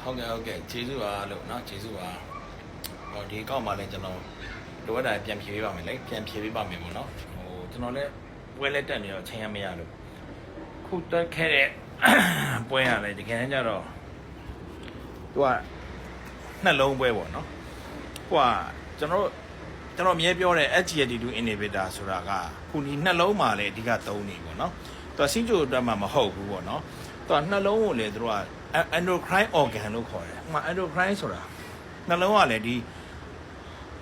ဟုတ်ကဲ့ဟုတ်ကဲ့ကျေးဇူးပါလို့เนาะကျေးဇူးပါဟောဒီအကောင့်မှာလည်းကျွန်တော်လိုအပ်တာပြန်ဖြည့်ပေးပါမယ်လေပြန်ဖြည့်ပေးပါမယ်ပေါ့เนาะဟိုကျွန်တော်လည်းပွဲလက်တက်နေတော့ချိန်ရမရလို့ခုတက်ခဲ့တဲ့ ပွဲရလဲတကယ်တမ်းကျတော့သူကနှလုံးပွဲပေါ့เนาะဟိုကကျွန်တော်တို့ကျွန်တော်အမြဲပြောတဲ့ SGLT2 inhibitor ဆိုတာကခုဒီနှလုံးမှာလည်းအဓိကသုံးနေပေါ့เนาะသူကစီးကြိုအတွက်မှမဟုတ်ဘူးပေါ့เนาะ သူကနှလုံးကိုလည်းသူတို့က endocrine organ လို့ခေါ်တယ်။ဥပမာ endocrine ဆိုတာနှလုံးကလည်းဒီ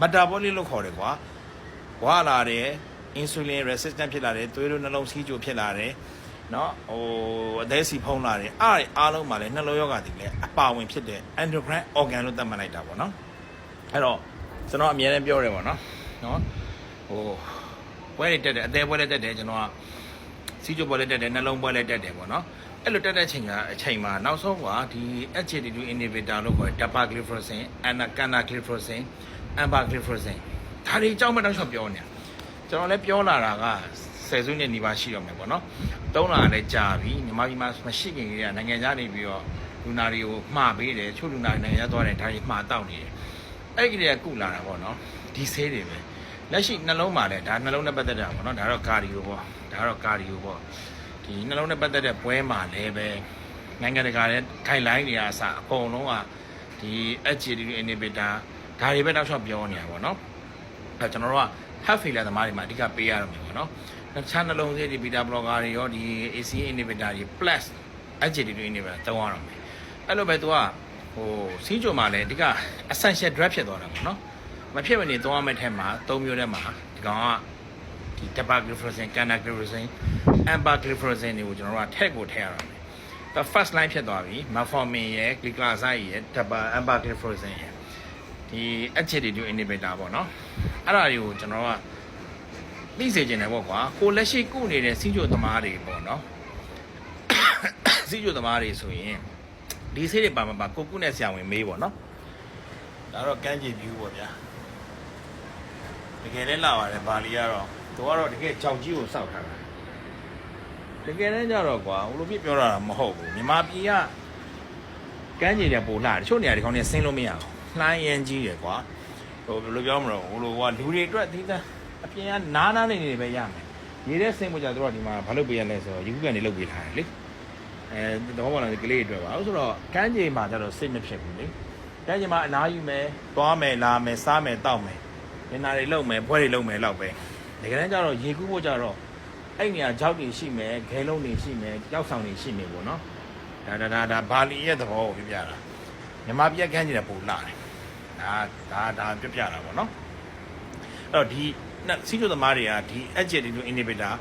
metabolic လို့ခေါ်တယ်ကွာ။ဝါလာတယ် insulin resistant ဖြစ်လာတယ်သွေးတို့နှလုံးစီးကြိုဖြစ်လာတယ်။နော်ဟိုအသေးစီဖုံးလာတယ်။အားအားလုံးမှာလည်းနှလုံးရောဂါတည်လည်းအပါဝင်ဖြစ်တဲ့ endocrine organ လို့သတ်မှတ်လိုက်တာပေါ့နော်။အဲ့တော့ကျွန်တော်အမြဲတမ်းပြောတယ်ပေါ့နော်။နော်ဟိုပွဲတွေတက်တယ်အသေးပွဲတွေတက်တယ်ကျွန်တော်ကစီးကြိုပွဲတွေတက်တယ်နှလုံးပွဲတွေတက်တယ်ပေါ့နော်။ အဲ့လိုတက်တဲ့အချိန်ကအချိန်မှာနောက်ဆုံးကဒီ SGLT2 inhibitor လို့ခေါ်တဲ့ dapagliflozin, anagliflozin, empagliflozin ဒါတွေအကြောင်းမတောက်ချောက်ပြောနေတာကျွန်တော်လည်းပြောလာတာကဆယ်စုနှစ်နီးပါးရှိတော့မယ်ပေါ့နော်။သုံးလာလည်းကြာပြီမြန်မာပြည်မှာမရှိခင်ကတည်းကနိုင်ငံခြားနေပြီးတော့လူနာတွေကိုမှားပေးတယ်ချို့လူနာတွေနိုင်ငံခြားသွားတယ်ဒါတွေမှားတောက်နေတယ်။အဲ့ဒီကလေးကကုလာတာပေါ့နော်။ဒီဆေးတွေပဲလက်ရှိနှလုံးမှာလည်းဒါနှလုံးနဲ့ပတ်သက်တာပေါ့နော်။ဒါတော့ကာဒီယိုပေါ့။ဒါတော့ကာဒီယိုပေါ့။ ဒီနှလုံးနဲ့ပတ်သက်တဲ့ပွဲမှာလည်းပဲနိုင်ငံတကာရဲ့ guideline တွေအစအကုန်လုံးကဒီ HGD inhibitor ဒါတွေပဲတောက်လျှောက်ပြောနေတာပေါ့နော်။အဲကျွန်တော်တို့က heart failure သမားတွေမှာအဓိကပေးရတော့မယ်ပေါ့နော်။တခြားနှလုံးဆေးတွေ beta blocker တွေရောဒီ ACE inhibitor တွေ plus HGD inhibitor သုံးရတော့မယ်။အဲ့လိုပဲသူကဟိုစီးကြုံမှာလည်းအဓိက essential drug ဖြစ်သွားတာပေါ့နော်။မဖြစ်မနေသုံးရမယ့်ထက်မှာ၃မျိုးထဲမှာဒီကောင်ကဒီ dapagliflozin, canagliflozin, empagliflozin တွေကိုကျွန်တော်တို့ကထည့်ကိုထည့်ရတော့မယ်။ the first line ဖြစ်သွားပြီ metformin ရယ် gliclazide ရယ် dapa empagliflozin ရယ်ဒီ HTT2 inhibitor ပေါ့နော်အဲ့ဒါတွေကိုကျွန်တော်ကသိစေချင်တယ်ပေါ့ကွာကိုလက်ရှိကုနေတဲ့စီးကြိုသမားတွေပေါ့နော်စီးကြိုသမားတွေဆိုရင်ဒီဆေးတွေပါမပါကိုကုနဲ့ဆရာဝန်မေးပေါ့နော်ဒါတော့ကန်းကြည့် view ပေါ့ဗျာတကယ်လည်းလာပါတယ်ဘာလီကတော့သူကတော့တကယ်ကြောက်ကြီးကိုစောက်ထားတာ တကယ်လည်းကြတော့ကွာဟိုလိုပြပြောတာမဟုတ်ဘူးမြန်မာပြည်ကကန်းကြည့်တယ်ပို့လာတချို့နေရာဒီကောင်းနေဆင်းလို့မရဘူးလှမ်းရမ်းကြီးတယ်ကွာဟိုဘယ်လိုပြောမလို့ဟိုလိုကလူတွေအတွက်ဒီသားအပြင်ကနားနားနေနေပဲရမယ်ရေးတဲ့ဆင်းဖို့ကြတော့ဒီမှာဘာလုပ်ပေးရလဲဆိုတော့ယူခုကန်နေလုပ်ပေးထားတယ်လေအဲတော့ဘာလဲကလေးတွေအတွက်ပါဆိုတော့ကန်းကြည့်မှာကြတော့စိတ်မဖြစ်ဘူးလေကန်းကြည့်မှာအနားယူမယ်သွားမယ်လာမယ်စားမယ်တောက်မယ်ညနာတွေလုပ်မယ်ဘွဲတွေလုပ်မယ်လောက်ပဲတကယ်တမ်းကျတော့ရေကူးဖို့ကြတော့ အဲ့နေရာကြောက်တွေရှိမယ်ခဲလုံးတွေရှိမယ်ကြောက်ဆောင်တွေရှိမယ်ပေါ့နော်ဒါဒါဒါဒါဘာလီရဲ့သဘောကိုပြပြတာမြန်မာပြည်ကကန်းကြည့်တယ်ပို့လာတယ်ဒါဒါဒါပြပြတာပေါ့နော်အဲ့တော့ဒီစီးကျိုသမားတွေကဒီ HJD2 inhibitor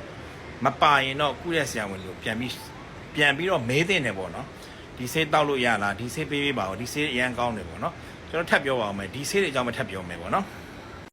မပါရင်တော့ကုတဲ့ဆရာဝန်ကိုပြန်ပြီးပြန်ပြီးတော့မေးတဲ့တယ်ပေါ့နော်ဒီဆေးတောက်လို့ရလားဒီဆေးပေးပေးပါဦးဒီဆေးအရန်ကောင်းတယ်ပေါ့နော်ကျွန်တော်ထပ်ပြောပါအောင်မယ်ဒီဆေးတွေအကြောင်းမထပ်ပြောမယ်ပေါ့နော်